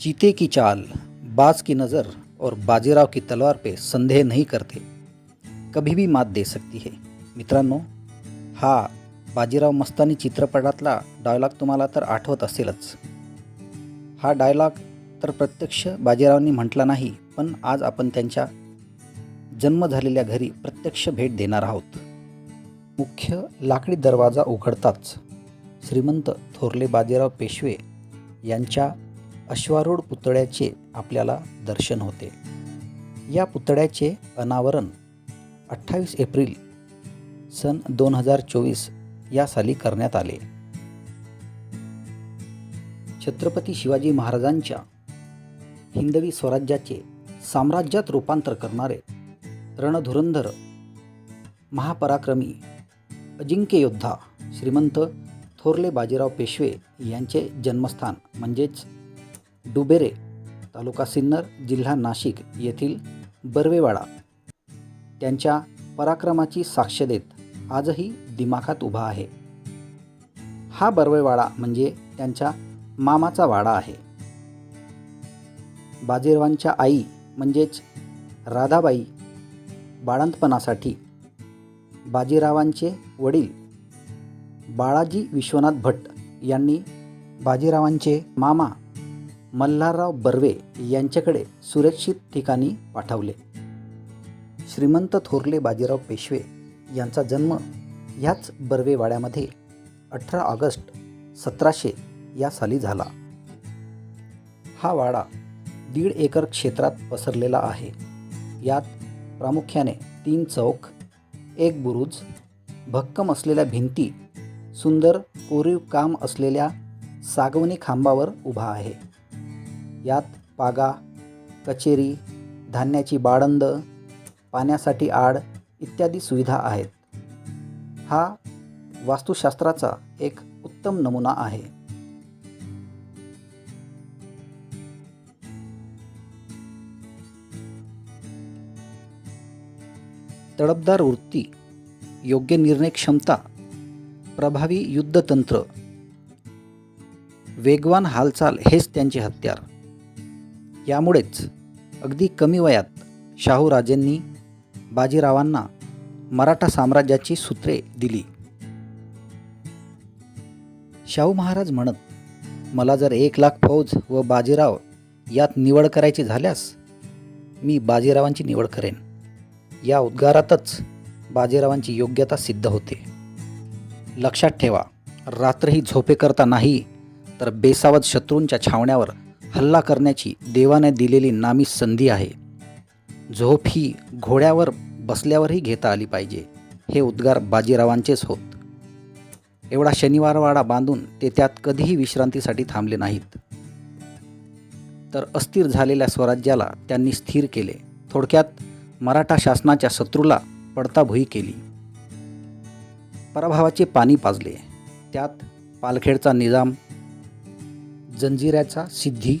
चीते की चाल बाज की नज़र और बाजीराव की तलवार पे संदेह नहीं करते कभी भी मात दे सकती है। मित्रांनो हा बाजीराव मस्तानी चित्रपटातला डायलॉग तुम्हाला तर आठवत असेलच. हा डायलॉग तर प्रत्यक्ष बाजीरावांनी म्हटला नाही पण आज आपण त्यांच्या जन्म झालेल्या घरी प्रत्यक्ष भेट देणार आहोत. मुख्य लाकडी दरवाजा उघडताच श्रीमंत थोरले बाजीराव पेशवे यांच्या अश्वारूढ पुतळ्याचे आपल्याला दर्शन होते. या पुतळ्याचे अनावरण अठ्ठावीस एप्रिल सन दोन हजार चोवीस या साली करण्यात आले. छत्रपती शिवाजी महाराजांच्या हिंदवी स्वराज्याचे साम्राज्यात रूपांतर करणारे रणधुरंधर महापराक्रमी अजिंक्य योद्धा श्रीमंत थोरले बाजीराव पेशवे यांचे जन्मस्थान म्हणजेच डुबेरे तालुका सिन्नर जिल्हा नाशिक येथील बर्वेवाडा. त्यांच्या पराक्रमाची साक्ष देत आजही दिमाखात उभा आहे. हा बर्वेवाडा म्हणजे त्यांच्या मामाचा वाडा आहे. बाजीरावांच्या आई म्हणजेच राधाबाई बाळंतपणासाठी बाजीरावांचे वडील बाळाजी विश्वनाथ भट यांनी बाजीरावांचे मामा मल्हारराव बर्वे यांच्याकडे सुरक्षित ठिकाणी पाठवले. श्रीमंत थोरले बाजीराव पेशवे यांचा जन्म ह्याच बर्वेवाड्यामध्ये अठरा ऑगस्ट सतराशे या साली झाला. हा वाडा दीड एकर क्षेत्रात पसरलेला आहे. यात प्रामुख्याने तीन चौक एक बुरुज भक्कम असलेल्या भिंती सुंदर कोरीव काम असलेल्या सागवनी खांबावर उभा आहे. यात पागा कचेरी धान्याची बाळंद पाण्यासाठी आड इत्यादी सुविधा आहेत. हा वास्तुशास्त्राचा एक उत्तम नमुना आहे. तडपदार वृत्ती योग्य निर्णय क्षमता प्रभावी युद्धतंत्र वेगवान हालचाल हेच त्यांचे हत्यार. यामुळेच अगदी कमी वयात शाहूराजेंनी बाजीरावांना मराठा साम्राज्याची सूत्रे दिली. शाहू महाराज म्हणत मला जर एक लाख फौज व बाजीराव यात निवड करायची झाल्यास मी बाजीरावांची निवड करेन. या उद्गारातच बाजीरावांची योग्यता सिद्ध होते. लक्षात ठेवा रात्रही झोपेकरता नाही तर बेसावत शत्रूंच्या छावण्यावर हल्ला करण्याची देवाने दिलेली नामी संधी आहे. झोप ही घोड्यावर बसल्यावरही घेता आली पाहिजे हे उद्गार बाजीरावांचेच होत. एवढा शनिवारवाडा बांधून ते त्यात कधीही विश्रांतीसाठी थांबले नाहीत. तर अस्थिर झालेल्या स्वराज्याला त्यांनी स्थिर केले. थोडक्यात मराठा शासनाच्या शत्रूला पडताभुई केली. पराभवाचे पाणी पाजले. त्यात पालखेडचा निजाम जंजिऱ्याचा सिद्धी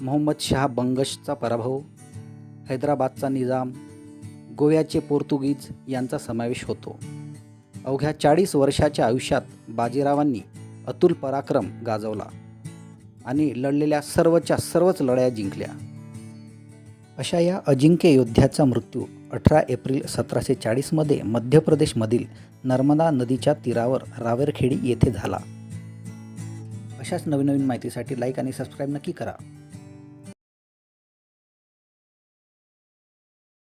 मोहम्मद शाह बंगशचा पराभव हैदराबादचा निजाम गोव्याचे पोर्तुगीज यांचा समावेश होतो. अवघ्या चाळीस वर्षाच्या आयुष्यात बाजीरावांनी अतुल पराक्रम गाजवला आणि लढलेल्या सर्वच्या सर्वच लढाया जिंकल्या. अशा या अजिंक्य योद्ध्याचा मृत्यू अठरा एप्रिल सतराशे चाळीसमध्ये मध्य प्रदेशमधील नर्मदा नदीच्या तीरावर रावेरखेडी येथे झाला. अशाच नवीन नवीन माहितीसाठी लाईक आणि सबस्क्राईब नक्की करा.